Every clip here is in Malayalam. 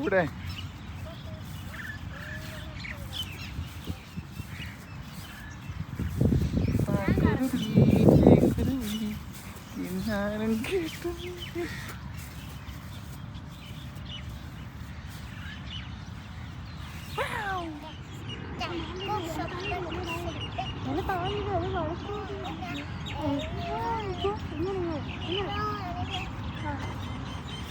എവിടെ കിന്നാരം കേട്ടു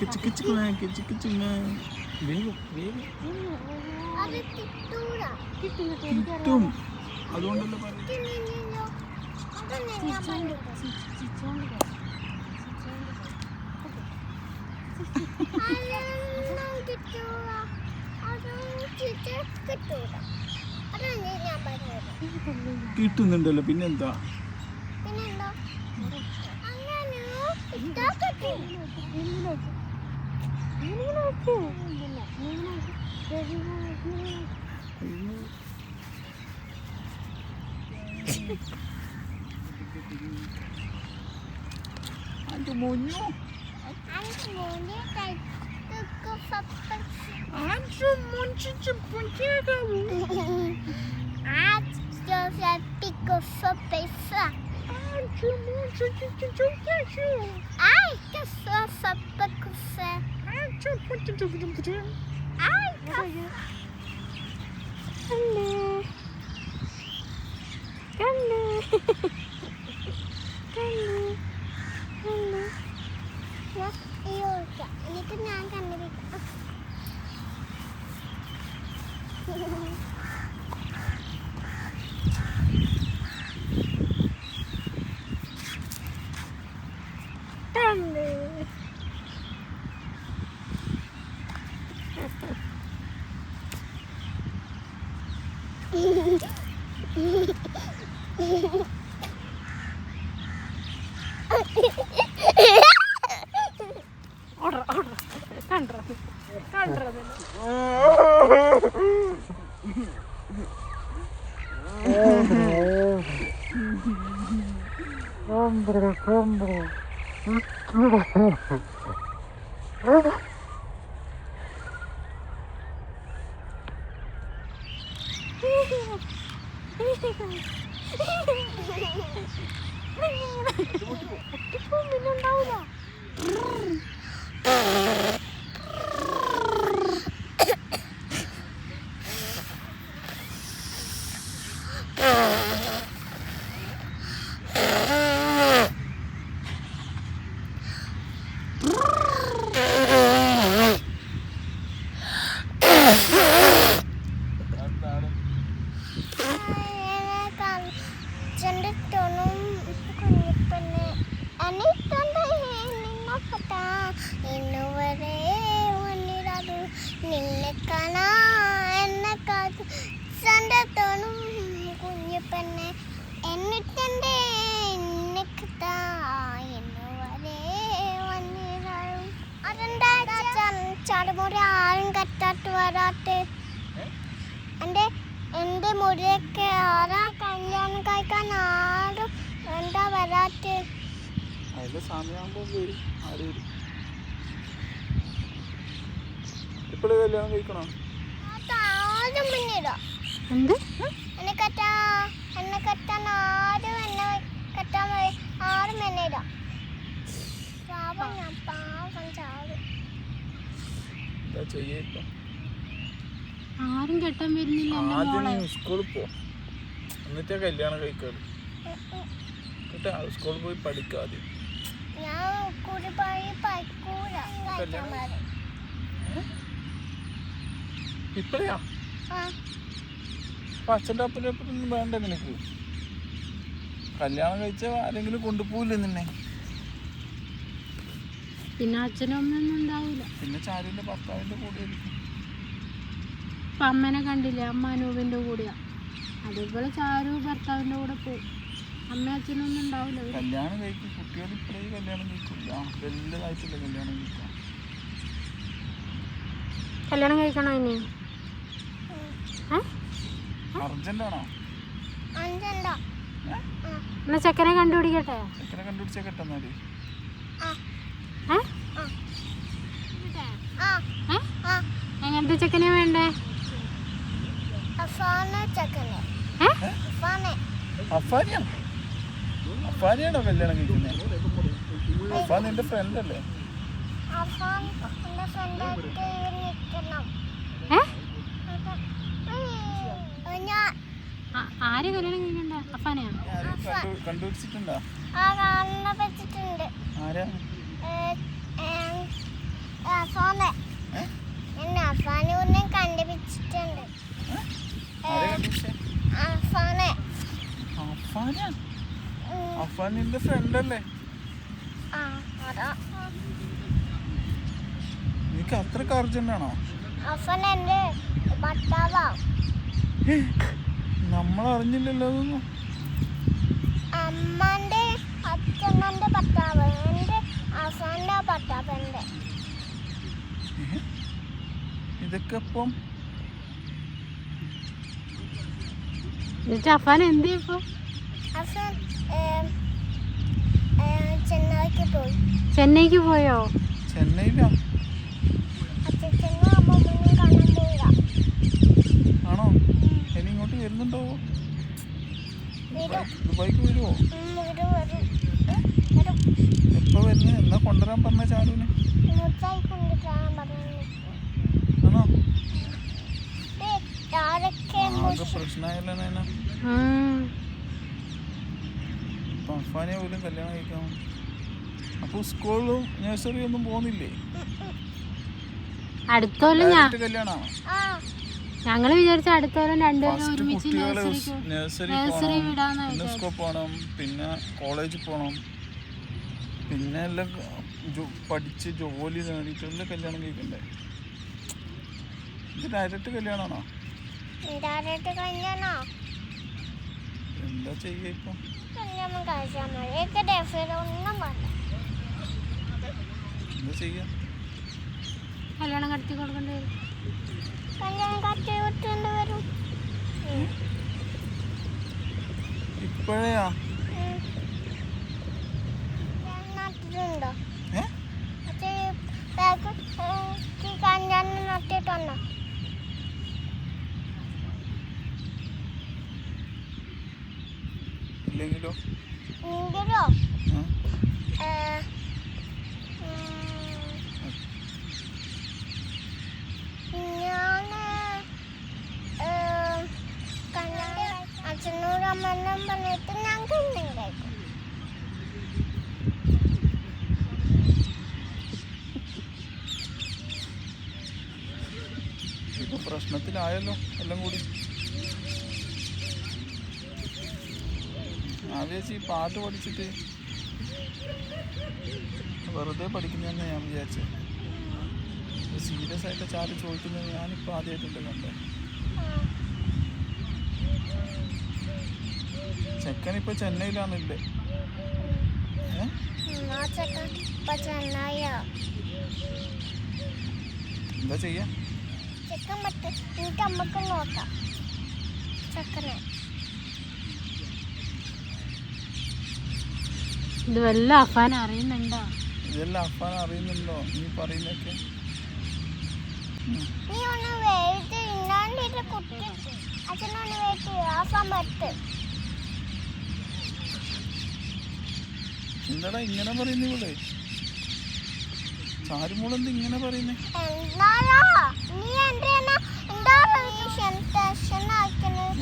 കിച്ചു കിച്ചു കിച്ചു കിച്ചു കിട്ടും അതുകൊണ്ടല്ലോ. കിട്ടുന്നുണ്ടല്ലോ പിന്നെന്താ പിന്നെന്താ? Ano mo nyo? Ano mo nyo? Anjo monte de ponteira. Anjo já pico só pensa. Anjo monte de. Ai, que só só pico só. ഈ ഓർക്ക എന്നിട്ട് ഞാൻ കണ്ടിരിക്കാം കണ്ടേ കണ്ടോ കണ്ടോ പിന്നെ ഉണ്ടാവില്ല എന്താണ് ഇന്നുവരെ വന്നിരാതു നിന്നെ കാണാ എന്നെ കാത്തു വന്നിരാതും അതെന്താ ചടുമുറി ആരും ആരാ എന്താ വരാത്ത? അതിന്റെ സമയമാകുമ്പോ വരും ആര് വരും ഇപ്പോഴേ കല്യാണം കഴിക്കണോ? എന്ത്? ആരും എന്നെ കെട്ടാൻ വരുന്നില്ല ആദ്യം സ്കൂളിൽ പോ. എന്നിട്ടാ കല്യാണം കഴിക്കാറ്. എന്നിട്ട് സ്കൂളിൽ പോയി പഠിക്കുക ആദ്യം. ഞാൻ കൂടി പോയി പഠിക്കൂല. കല്യാണം? ഇപ്പഴാ അപ്പൊ അച്ഛന്റെ അപ്പനും അപ്പനൊന്നും വേണ്ട നിനക്ക്. കല്യാണം കഴിച്ച ആരെങ്കിലും കൊണ്ടുപോകില്ലേ നിന്നെ? പിന്നെ അച്ഛനും അമ്മയൊന്നും ഉണ്ടാവില്ല പിന്നെ ചാരുവിന്റെ ഭർത്താവിന്റെ കൂടെ ഇപ്പൊ അമ്മേനെ കണ്ടില്ലേ? അമ്മ അനൂപിന്റെ കൂടെയാ. അതേപോലെ ചാരു ഭർത്താവിന്റെ കൂടെ പോയി അമ്മ അച്ഛനൊന്നും ഉണ്ടാവില്ല കല്യാണം കഴിക്കും. കുട്ടികൾ ഇപ്പോഴേ കല്യാണം കഴിക്കില്ല വലുതായിട്ടില്ല കല്യാണം കഴിക്കാം. കല്യാണം കഴിക്കണോ ഇനി ഏ? അർജന്റാണോ അഞ്ചുണ്ടോ ഏ? ആ എന്നാ ചെക്കനെ കണ്ടുപിടിക്കട്ടെ? എത്ര കണ്ടുപിടിച്ചാ കിട്ടുന്നാൽ ഇത് ചെക്കനെ വേണ്ടേ? ചെക്കനെ. അഫാനിയാണ് കല്യാണം കഴിക്കുന്നത് അഫാൻ നിന്റെ ഫ്രണ്ട് അല്ലേ? അഫാൻ നിൽക്കണം. ആര് കല്യാണം കഴിക്കണ്ട? അഫാനെയാ? കണ്ടുപിടിച്ചിട്ടുണ്ടോ? അഫാൻ നിന്റെ ഫ്രണ്ട് അല്ലേ? നിനക്ക് അത്രയ്ക്ക് അർജന്റ് ആണോ? നമ്മൾ അറിഞ്ഞില്ലല്ലോ അതൊന്നും. അമ്മന്റെ അച്ഛനന്റെ ഭർത്താവ്. എന്റെ അഫാന്റെ ഭർത്താവ് എന്റെ? ഇതൊക്കെ ഇപ്പം അഫാൻ എന്ത് ചെന്നൈക്ക് പോയി. ചെന്നൈക്ക് പോയോ? ചെന്നൈയിലാ അച്ഛനും അമ്മമ്മനും കാണാൻ പോയില്ല ആണോ ഇനി ഇങ്ങോട്ട് വരുന്നുണ്ടോ? വരും. ദുബായിക്ക് വരുമോ എപ്പോ വരുന്നു? എന്നാ കൊണ്ടുവരാൻ പറഞ്ഞ പറഞ്ഞു ആണോ? ആരൊക്കെ ആകെ പ്രശ്നമായല്ലോ നേന ഉം. ഇപ്പൊ അഫാനെ പോലും കല്യാണം കഴിക്കാം അപ്പൊ സ്കൂളിലും നഴ്സറി ഒന്നും പോകുന്നില്ലേ അടുത്ത കൊല്ലം ഞാൻ ഡയറക്റ്റ് കല്യാണമാണോ ആ ഞങ്ങൾ വിചാരിച്ച അടുത്തോളം രണ്ടുപേരും ഒരുമിച്ച് നഴ്സറി വിടാന്ന് പിന്നെ പോകണം പിന്നെ കോളേജിൽ പോകണം പിന്നെ എല്ലാം ജോ- പഠിച്ച് ജോലി നേടിയിട്ടുള്ള കല്യാണം കഴിക്കണ്ടേ? ഇത് ഡയറക്റ്റ് കല്യാണമാണോ എന്താ ചെയ്യുക ഇപ്പൊ? എന്താ കല്യാണം കടത്തി കൊടുക്കേണ്ടി വരും കല്യാണം കട്ടി വിട്ടുണ്ട് വരും ഉം. ഇപ്പോഴാ ഉം. ഞാൻ ഏ അച്ഛൻ ബാഗ് കല്യാണം നട്ടിട്ടുണ്ടോ? ഇല്ലെങ്കിലോ? ആ? ഏ, ഉം, ഞാൻ ഏ, കല്യാണം ഇപ്പൊ പ്രശ്നത്തിലായല്ലോ എല്ലാം കൂടി. ആവേശി പാട്ട് പഠിച്ചിട്ട് വെറുതെ പഠിക്കുന്നതെന്ന് ഞാൻ വിചാരിച്ചത് സീരിയസ് ആയിട്ട് ചാൽ ചോദിക്കുന്നത് ഞാനിപ്പോൾ ആദ്യമായിട്ടുണ്ട് കണ്ടേ. ചെക്കൻ ഇപ്പൊ ചെന്നായോ? എന്താ ചെയ്യാ? ചെക്കൻ പറ്റ് എനിക്ക് അമ്മയ്ക്ക് നോക്കാം. ചെക്കനെ. ഇത് വല്ല അഫാൻ അറിയുന്നുണ്ടോ? ഇതെല്ലാം അഫാൻ അറിയുന്നുണ്ടോ? നീ പറയുന്നൊക്കെ നീ ഒന്ന് വെയിറ്റ് ഇന്നാണ്ട് കുട്ടി അച്ഛനൊന്ന് വെയിറ്റ് ആഫാൻ പറ്റ് എന്താടാ ഇങ്ങനെ പറയുന്നേ ഇവിടെ? ചാരുമോളെന്ത് ഇങ്ങനെ പറയുന്നേ?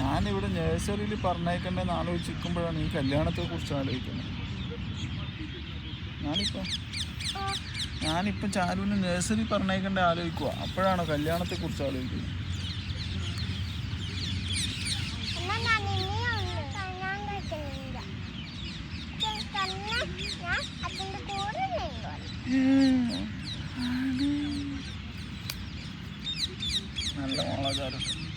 ഞാനിവിടെ നഴ്സറിയിൽ പറഞ്ഞേക്കണ്ടെന്ന് ആലോചിക്കുമ്പോഴാണ് ഈ കല്യാണത്തെ കുറിച്ച് ആലോചിക്കുന്നത്. ഞാനിപ്പോ ഞാനിപ്പം ചാരുവിന് നേഴ്സറി പറഞ്ഞേക്കണ്ട ആലോചിക്കുക അപ്പോഴാണോ കല്യാണത്തെ കുറിച്ച് ആലോചിക്കുന്നത്. Dá uma lazarada.